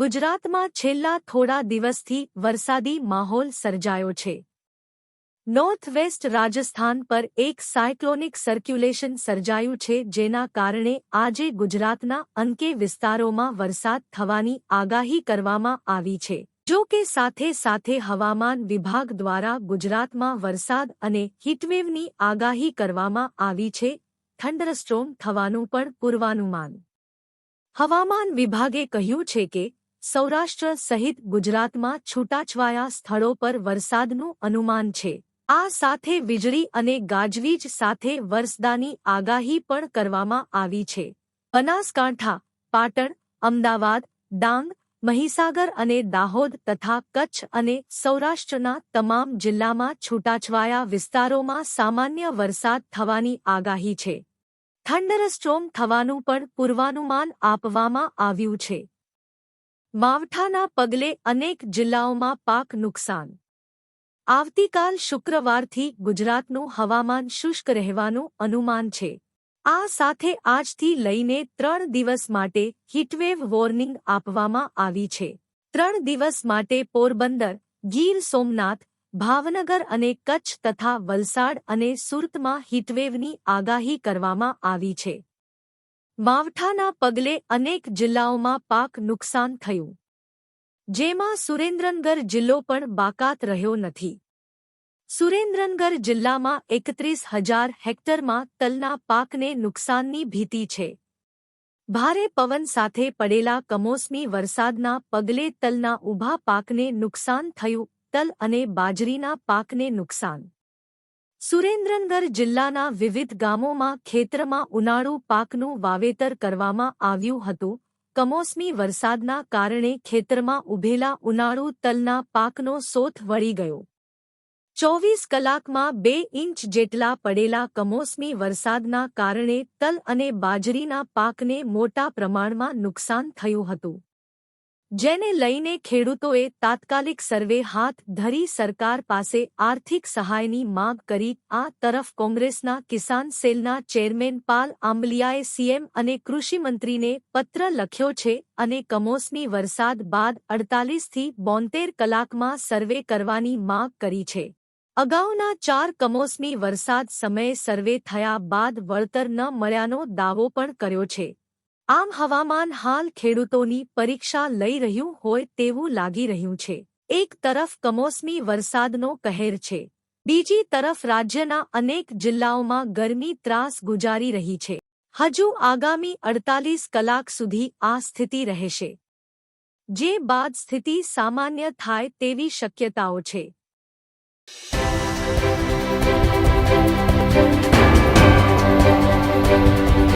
ગુજરાતમાં છેલ્લા થોડા દિવસથી વરસાદી માહોલ સર્જાયો છે. નોર્થ વેસ્ટ રાજસ્થાન પર એક સાયક્લોનિક સર્ક્યુલેશન સર્જાયું છે જેના કારણે આજે ગુજરાતના અંકે વિસ્તારોમાં વરસાદ થવાની આગાહી કરવામાં આવી છે. જો કે સાથે સાથે હવામાન વિભાગ દ્વારા ગુજરાતમાં વરસાદ અને હીટવેવની આગાહી કરવામાં આવી છે. થંડરસ્ટ્રોમ થવાનું પણ પૂર્વાનુમાન. હવામાન વિભાગે કહ્યું છે કે સૌરાષ્ટ્ર સહિત ગુજરાતમાં છૂટાછવાયા સ્થળો પર વરસાદનું અનુમાન છે. આ સાથે વીજળી અને ગાજવીજ સાથે વરસદાની આગાહી પણ કરવામાં આવી છે. બનાસકાંઠા, પાટણ, અમદાવાદ, ડાંગ, મહીસાગર અને દાહોદ તથા કચ્છ અને સૌરાષ્ટ્રના તમામ જિલ્લામાં છૂટાછવાયા વિસ્તારોમાં સામાન્ય વરસાદ થવાની આગાહી છે. થંડરસ્ટ્રોમ થવાનું પણ પૂર્વાનુમાન આપવામાં આવ્યું છે. માવઠાના પગલે અનેક જિલ્લાઓમાં પાક નુકસાન. આવતીકાલ શુક્રવારથી ગુજરાતનું હવામાન શુષ્ક રહેવાનું અનુમાન છે. આ સાથે આજથી લઈને ત્રણ દિવસ માટે હીટવેવ વોર્નિંગ આપવામાં આવી છે. ત્રણ દિવસ માટે પોરબંદર, ગીર સોમનાથ, ભાવનગર અને કચ્છ તથા વલસાડ અને સુરતમાં હીટવેવની આગાહી કરવામાં આવી છે. માવઠાના પગલે અનેક જિલ્લાઓમાં પાક નુકસાન થયું. જેમાં સુરેન્દ્રનગર જિલ્લો પણ બાકાત રહ્યો નથી. સુરેન્દ્રનગર જિલ્લામાં એકત્રીસ હજાર હેક્ટરમાં તલના પાકને નુકસાનની ભીતિ છે. ભારે પવન સાથે પડેલા કમોસમી વરસાદના પગલે તલના ઊભા પાકને નુકસાન થયું, તલ અને બાજરીના પાકને નુકસાન. સુરેન્દ્રનગર જિલ્લાના વિવિધ ગામોમાં ખેતરમાં ઉનાળુ પાકનું વાવેતર કરવામાં આવ્યું હતું. કમોસમી વરસાદના કારણે ખેતરમાં ઉભેલા ઉનાળુ તલના પાકનો સોથ વળી ગયો. ચોવીસ કલાકમાં બે ઇંચ જેટલા પડેલા કમોસમી વરસાદના કારણે તલ અને બાજરીના પાકને મોટા પ્રમાણમાં નુકસાન થયું હતું. જેને લઈને ખેડૂતોએ તાત્કાલિક સર્વે હાથ ધરી સરકાર પાસે આર્થિક સહાયની માંગ કરી. આ તરફ કોંગ્રેસના કિસાન સેલના ચેરમેન પાલ આંબલિયાએ સીએમ અને કૃષિમંત્રીને પત્ર લખ્યો છે અને કમોસમી વરસાદ બાદ અડતાલીસથી બોતેર કલાકમાં સર્વે કરવાની માંગ કરી છે. અગાઉના ચાર કમોસમી વરસાદ સમયે સર્વે થયા બાદ વળતર ન મળ્યાનો દાવો પણ કર્યો છે. આમ હવામાન હાલ ખેડૂતોની પરીક્ષા લઈ રહ્યું હોય તેવું લાગી રહ્યું છે. એક તરફ કમોસમી વરસાદનો કહેર છે. બીજી તરફ રાજ્યના અનેક જિલ્લાઓમાં ગરમી ત્રાસ ગુજારી રહી છે. હજુ આગામી અડતાલીસ કલાક સુધી આ સ્થિતિ રહેશે. જે બાદ સ્થિતિ સામાન્ય થાય તેવી શક્યતાઓ છે.